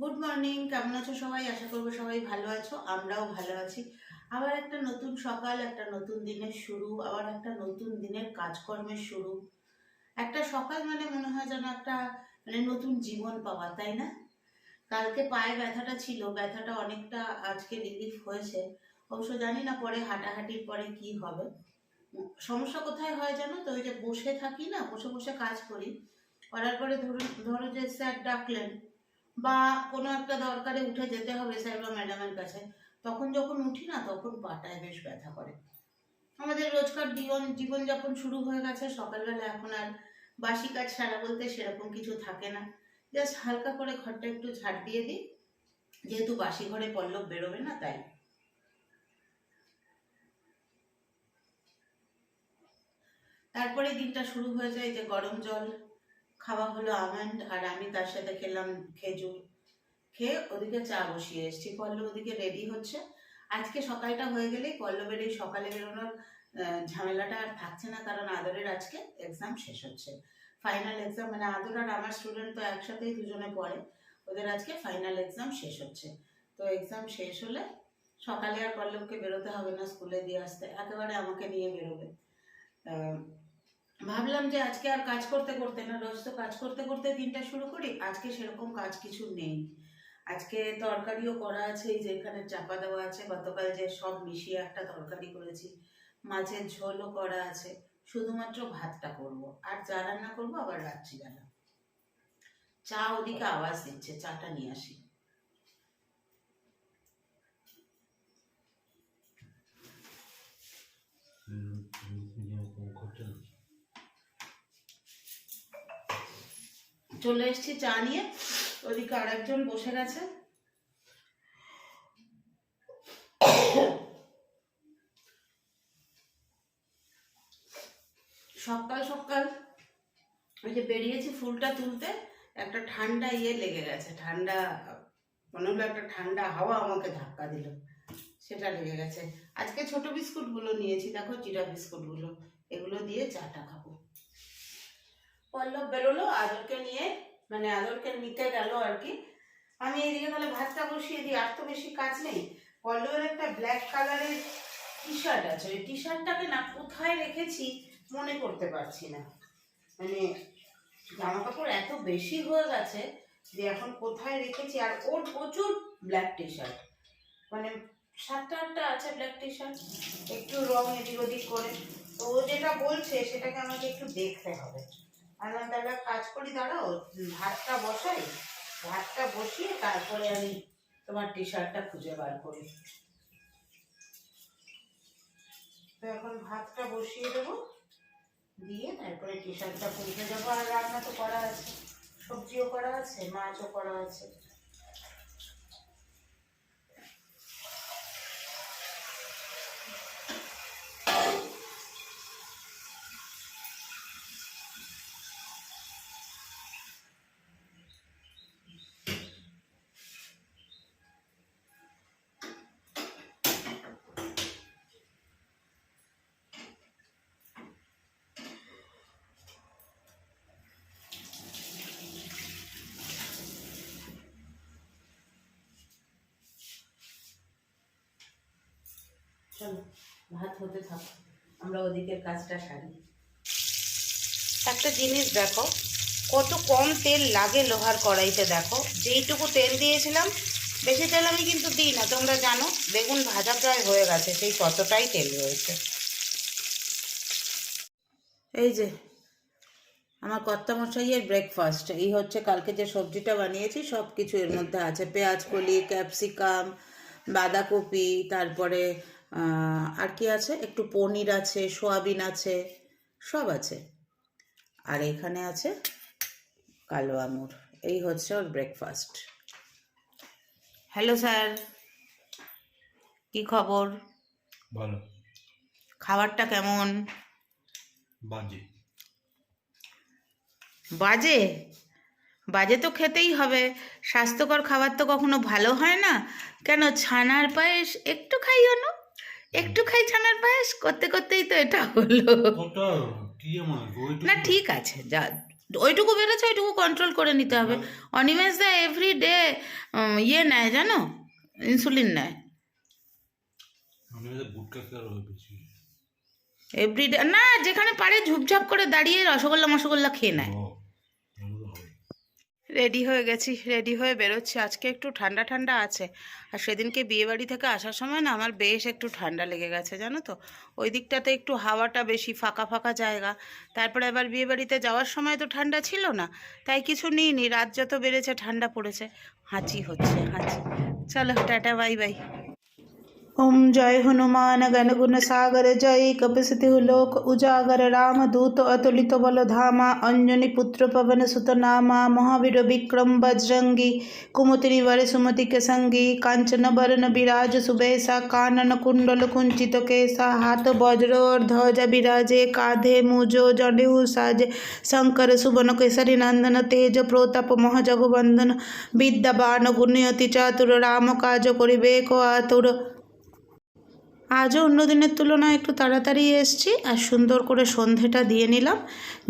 Good morning কেমন আছো সবাই? আশা করব সবাই ভালো আছো, আমরাও ভালো আছি। আবার একটা নতুন সকাল, একটা নতুন দিনের শুরু, আবার একটা নতুন দিনের কাজকর্মের শুরু। একটা সকাল মানে মনে হয় যেন একটা মানে নতুন জীবন পাওয়া, তাই না? কালকে পায়ে ব্যথাটা ছিল, ব্যথাটা অনেকটা আজকে রিলিফ হয়েছে। অবশ্য জানি না পরে হাঁটাহাঁটির পরে কি হবে। সমস্যা কোথায় হয় জানো তো? ওই যে বসে থাকি না, বসে বসে কাজ করি। করার পরে ধরুন ধরো যে স্যার ডাকলেন বা কোনো একটা দরকারে উঠে যেতে হবে স্যার বা ম্যাডামের কাছে, তখন যখন উঠি না, তখন পাটায় বেশ ব্যথা করে। আমাদের রোজকার জীবন, জীবনযাপন শুরু হয়ে গেছে, সকালবেলা এখন আর বাসি কাজ সারা বলতে সেরকম কিছু থাকে না। জাস্ট হালকা করে ঘরটা একটু ঝাড় দিয়ে দিই। যেহেতু বাসি ঘরে পল্লব বেরোবে না, তাই। তারপরে দিনটা শুরু হয়ে যায় যে গরম জল খাওয়া হলো আমন্ড আর আমি তার সাথে খেলাম খেজুর। খেয়ে ওদিকে চা বসিয়ে এসেছি। পল্লব ওদিকে রেডি হচ্ছে। আজকে সকালটা হয়ে গেলেই পল্লবের এই সকালে বেরোনোর ঝামেলাটা আর থাকছে না, কারণ আদরের আজকে এক্সাম শেষ হচ্ছে। ফাইনাল এক্সাম মানে আদর আর আমার স্টুডেন্ট তো একসাথেই দুজনে পড়ে। ওদের আজকে ফাইনাল এক্সাম শেষ হচ্ছে। তো এক্সাম শেষ হলে সকালে আর পল্লবকে বেরোতে হবে না, স্কুলে দিয়ে আসতে। একেবারে আমাকে নিয়ে বেরোবে। ভাবলাম যে আজকে আর কাজ করতে করতে না রোজ তো কাজ করতে করতে দিনটা শুরু করি আজকে সেরকম কাজ কিছু নেই আজকে তরকারিও করা আছে এই যে চাপা দেওয়া আছে গতকাল যে সব মিশিয়ে একটা তরকারি করেছি মাছের ঝোলও করা আছে শুধুমাত্র ভাতটা করব আর চা রান্না করব আবার রাত্রিবেলা চা ওদিকে আওয়াজ দিচ্ছে চাটা নিয়ে আসি চলে এসেছি, চা নিয়ে। ওদিকে আরেকজন বসে গেছে। সকাল সকাল ওই যে বেরিয়েছি ফুলটা তুলতে, একটা ঠান্ডা ইয়ে লেগে গেছে, ঠান্ডা, মনে হলো একটা ঠান্ডা হাওয়া আমাকে ধাক্কা দিল, সেটা লেগে গেছে। আজকে ছোট বিস্কুটগুলো নিয়েছি, দেখো চিরা বিস্কুটগুলো, এগুলো দিয়ে চাটা খাব। পল্লব বেরোলো, আদরকে নিয়ে মানে আদরকে নিতে গেল আর কি। আমি এদিকে তাহলে ভাতটা বসিয়ে দিই, আর তো বেশি কাজ নেই। পল্লবের একটা ব্ল্যাক কালারের টি শার্ট আছে। ওই টি শার্টটাকে না কোথায় রেখেছি মনে করতে পারছি না। মানে জামা কাপড় এত বেশি হয়ে গেছে যে এখন কোথায় রেখেছি, আর ওর প্রচুর ব্ল্যাক টি শার্ট মানে সাতটা, আটটা আছে ব্ল্যাক টি শার্ট একটু রং এদিক ওদিক করে। তো ও যেটা বলছে, সেটাকে আমাকে একটু দেখতে হবে। আমি তাহলে কাজ করি, দাঁড়াও, ভাতটা বসাই। ভাতটা বসিয়ে তারপরে আমি তোমার টি শার্টটা খুঁজে বার করি। তো এখন ভাতটা বসিয়ে দেবো, দিয়ে তারপরে টি শার্টটা খুঁজে দেবো। আর রান্না তো করা আছে, সবজিও করা আছে, মাছও করা আছে। চলো ভাত হতে থাক আমরা ওদিকের কাজটা সারি। একটা জিনিস দেখো কত কম তেল লাগে লোহার কড়াইতে দেখো যেইটুকু তেল দিয়েছিলাম বেশি তেল আমি কিন্তু দিই না তোমরা জানো বেগুন ভাজা প্রায় হয়ে গেছে সেই ততটাই তেল রয়েছে। এই যে আমার কর্তামশাইয়ের ব্রেকফাস্ট এই হচ্ছে কালকে যে সবজিটা বানিয়েছি সব কিছু এর মধ্যে আছে পেঁয়াজ কলি ক্যাপসিকাম বাঁধাকপি তারপরে আর কি আছে? একটু পনির আছে সোয়াবিন আছে সব আছে। আর এখানে আছে কালো আঙুর। এই হচ্ছে ওর ব্রেকফাস্ট হ্যালো স্যার কি খবর? ভালো। খাবারটা কেমন? বাজে। বাজে? বাজে তো খেতেই হবে। স্বাস্থ্যকর খাবার তো কখনো ভালো হয় না। কেন ছানার পায়েস একটু খাইও না? একটু খাই ছানার পায়েস করতে করতেই তো এটা হলো। না ঠিক আছে যা ওইটুকু বেরোচ্ছে ওইটুকু কন্ট্রোল করে নিতে হবে। অনিমেষ দা এভরি ডে ইয়ে নেয় জানো? ইনসুলিন নেয়। এভরিডে না যেখানে পারে ঝুপঝাপ করে দাঁড়িয়ে রসগোল্লা মসগোল্লা খেয়ে নেয়। রেডি হয়ে গেছি রেডি হয়ে বেরোচ্ছি। আজকে একটু ঠান্ডা ঠান্ডা আছে। আর সেদিনকে বিয়েবাড়ি থেকে আসার সময় না আমার বেশ একটু ঠান্ডা লেগে গেছে, জানো তো? ওই দিকটাতে একটু হাওয়াটা বেশি ফাঁকা ফাঁকা জায়গা। তারপরে আবার বিয়েবাড়িতে যাওয়ার সময় তো ঠান্ডা ছিল না, তাই কিছু নিইনি। রাত যত বেড়েছে ঠান্ডা পড়েছে, হাঁচি হচ্ছে, হাঁচি। চলো, টাটা বাই বাই ओम जय हनुमान गणगुण सागर जय कपिसितिहु लोक उजागर राम दूत अतुलित बल धामा अंजनी पुत्र पवन सुत नामा महावीर विक्रम बजरंगी कुमति वर सुमति के संगी कांचन बरन विराज सुबेसा कानन कुंडल कुंचित केसा हाथ वज्र और ध्वज विराजे काधे मुजो जनेऊ साजे शंकर सुबन केसरी नंदन तेज प्रोताप मह जगवंदन विद्या बाण गुणयति चातुर राम काज करिबे को आतुर আজও অন্য দিনের তুলনায় একটু তাড়াতাড়ি এসছি আর সুন্দর করে সন্ধেটা দিয়ে নিলাম।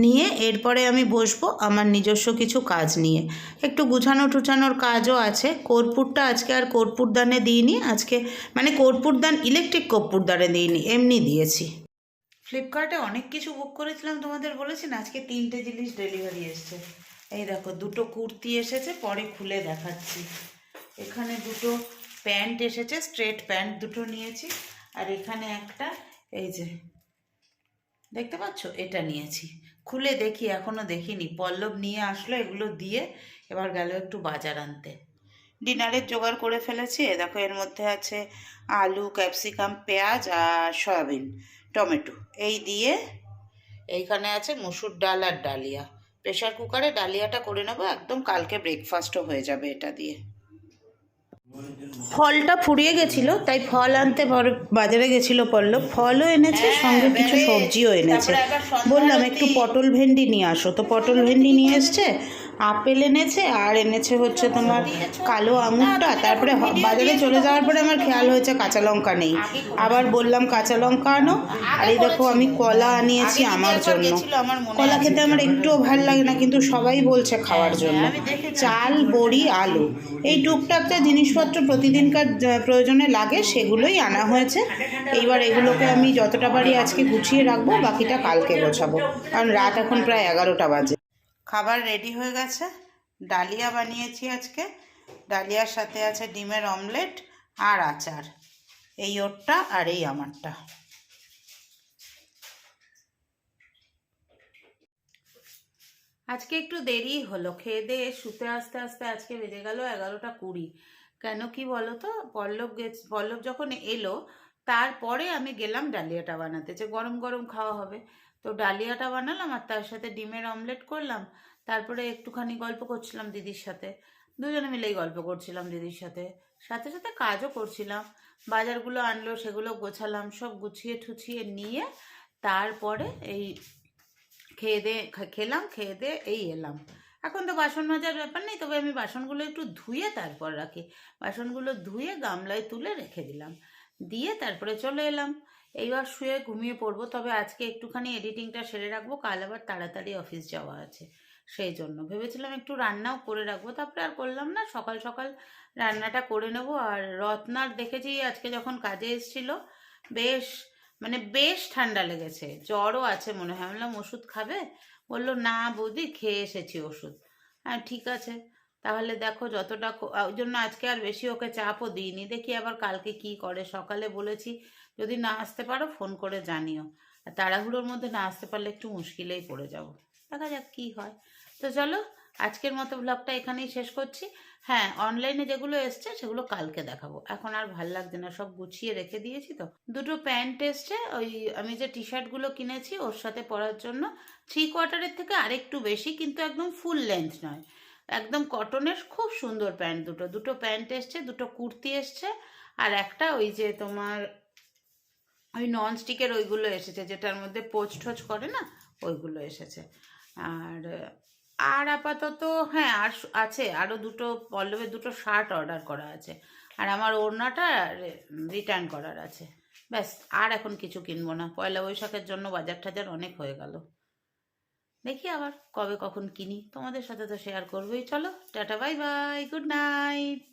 নিয়ে এরপরে আমি বসবো আমার নিজস্ব কিছু কাজ নিয়ে। একটু গুছানো টুছানোর কাজও আছে। কর্পূরটা আজকে আর কর্পূরদানে দিইনি। আজকে মানে কর্পূরদান, ইলেকট্রিক কর্পূরদানে দিইনি, এমনি দিয়েছি। ফ্লিপকার্টে অনেক কিছু বুক করেছিলাম তোমাদের বলেছি না, আজকে তিনটে জিনিস ডেলিভারি এসছে। এই দেখো, দুটো কুর্তি এসেছে, পরে খুলে দেখাচ্ছি। এখানে দুটো প্যান্ট এসেছে স্ট্রেট প্যান্ট দুটো নিয়েছি। আর এখানে একটা, এই যে, দেখতে পাচ্ছ? এটা নিয়েছি। খুলে দেখি, এখনও দেখিনি। পল্লব নিয়ে আসলো এগুলো দিয়ে, এবার গেল একটু বাজার আনতে। ডিনারের জোগাড় করে ফেলেছি। দেখো, এর মধ্যে আছে আলু, ক্যাপসিকাম, পেঁয়াজ আর সয়াবিন, টমেটো। এই দিয়ে এইখানে আছে মুসুর ডাল আর ডালিয়া। প্রেশার কুকারে ডালিয়াটা করে নেব, একদম কালকে ব্রেকফাস্টও হয়ে যাবে এটা দিয়ে। ফলটা ফুরিয়ে গেছিল তাই ফল আনতে বাজারে গেছিল পল্লব। ফলও এনেছে সঙ্গে কিছু সবজিও এনেছে। বললাম একটু পটল ভেন্ডি নিয়ে আসো। তো পটল ভেন্ডি নিয়ে এসছে আপেল এনেছে আর এনেছে হচ্ছে তোমার কালো আঙুরটা। তারপরে বাজারে চলে যাওয়ার পরে আমার খেয়াল হয়েছে কাঁচা লঙ্কা নেই। আবার বললাম কাঁচা লঙ্কা আনো। আর এই দেখো আমি কলা আনিয়েছি আমার জন্য। কলা খেতে আমার একটুও ভালো লাগে না কিন্তু সবাই বলছে খাওয়ার জন্য। চাল বড়ি আলু। এই টুকটাকটা জিনিসপত্র প্রতিদিনকার প্রয়োজনে লাগে সেগুলোই আনা হয়েছে। এইবার এগুলোকে আমি যতটা পারি আজকে গুছিয়ে রাখব বাকিটা কালকে গোছাবো। কারণ রাত এখন প্রায় এগারোটা বাজে। খাবার রেডি হয়ে গেছে। ডালিয়া বানিয়েছি আজকে। ডালিয়ার সাথে আছে ডিমের অমলেট আর আচার। এই ওরটা আর এই আমারটা। আজকে একটু দেরি হলো। খেয়ে দিয়ে শুতে আসতে আসতে আজকে বেজে গেল এগারোটা কুড়ি। কেন কি বলো তো পল্লব গেছ, পল্লব যখন এলো, তারপরে আমি গেলাম ডালিয়াটা বানাতে। যে গরম গরম খাওয়া হবে। তো ডালিয়াটা বানালাম আর তার সাথে ডিমের অমলেট করলাম। তারপরে একটুখানি গল্প করছিলাম দিদির সাথে। দুজনে মিলেই গল্প করছিলাম দিদির সাথে। সাথে সাথে কাজও করছিলাম। বাজারগুলো আনলো, সেগুলো গোছালাম, সব গুছিয়ে ঠুছিয়ে নিয়ে তারপরে এই খেয়ে দিয়ে খেলাম, খেয়ে দিয়ে এই এলাম। এখন তো বাসন মাজার ব্যাপার নেই, তবে আমি বাসনগুলো একটু ধুয়ে তারপর রাখি। বাসনগুলো ধুয়ে গামলায় তুলে রেখে দিলাম। দিয়ে তারপরে চলে এলাম। এইবার শুয়ে ঘুমিয়ে পড়ব, তবে আজকে একটুখানি এডিটিংটা সেরে রাখব, কাল আবার তাড়াতাড়ি অফিস যাওয়া আছে, সেই জন্য। ভেবেছিলাম একটু রান্নাও করে রাখব, তারপরে আর করলাম না, সকাল সকাল রান্নাটা করে নেব। আর রত্নার দেখেছি আজকে যখন কাজে এসেছিল, বেশ মানে বেশ ঠান্ডা লেগেছে, জ্বরও আছে মনে হয়। বললাম, ওষুধ খাবে? বলল, না বৌদি, খেয়ে এসেছি ওষুধ। হ্যাঁ ঠিক আছে। তাহলে দেখো যতটা ওই জন্য আজকে আর বেশি ওকে চাপও দিইনি। দেখি আবার কালকে কি করে। সকালে বলেছি, যদি না আসতে পারো ফোন করে জানিও। আর তাড়াহুড়োর মধ্যে না আসতে পারলে একটু মুশকিলেই পড়ে যাব। দেখা যাক কি হয়। তো চলো, আজকের মতো ব্লগটা এখানেই শেষ করছি। হ্যাঁ অনলাইনে যেগুলো এসছে সেগুলো কালকে দেখাবো। এখন আর ভালো লাগছে না, সব গুছিয়ে রেখে দিয়েছি তো। দুটো প্যান্ট এসছে, ওই আমি যে টি শার্টগুলো কিনেছি ওর সাথে পরার জন্য। থ্রি কোয়ার্টারের থেকে আরেকটু বেশি, কিন্তু একদম ফুল লেন্থ নয়। একদম কটনের খুব সুন্দর প্যান্ট দুটো। দুটো প্যান্ট এসছে, দুটো কুর্তি এসছে, আর একটা ওই যে তোমার ওই নন স্টিকের ওইগুলো এসেছে, যেটার মধ্যে পোচ ঠোচ করে না, ওইগুলো এসেছে। আর আর আপাতত হ্যাঁ আর আছে আরও দুটো পল্লবের দুটো শার্ট অর্ডার করা আছে। আর আমার ওড়নাটা রিটার্ন করার আছে। ব্যাস, আর এখন কিছু কিনবো না। পয়লা বৈশাখের জন্য বাজার টাজার অনেক হয়ে গেল। দেখি আবার কবে কখন কিনি। তোমাদের সাথে তো শেয়ার করবোই। চলো, tata bye bye good night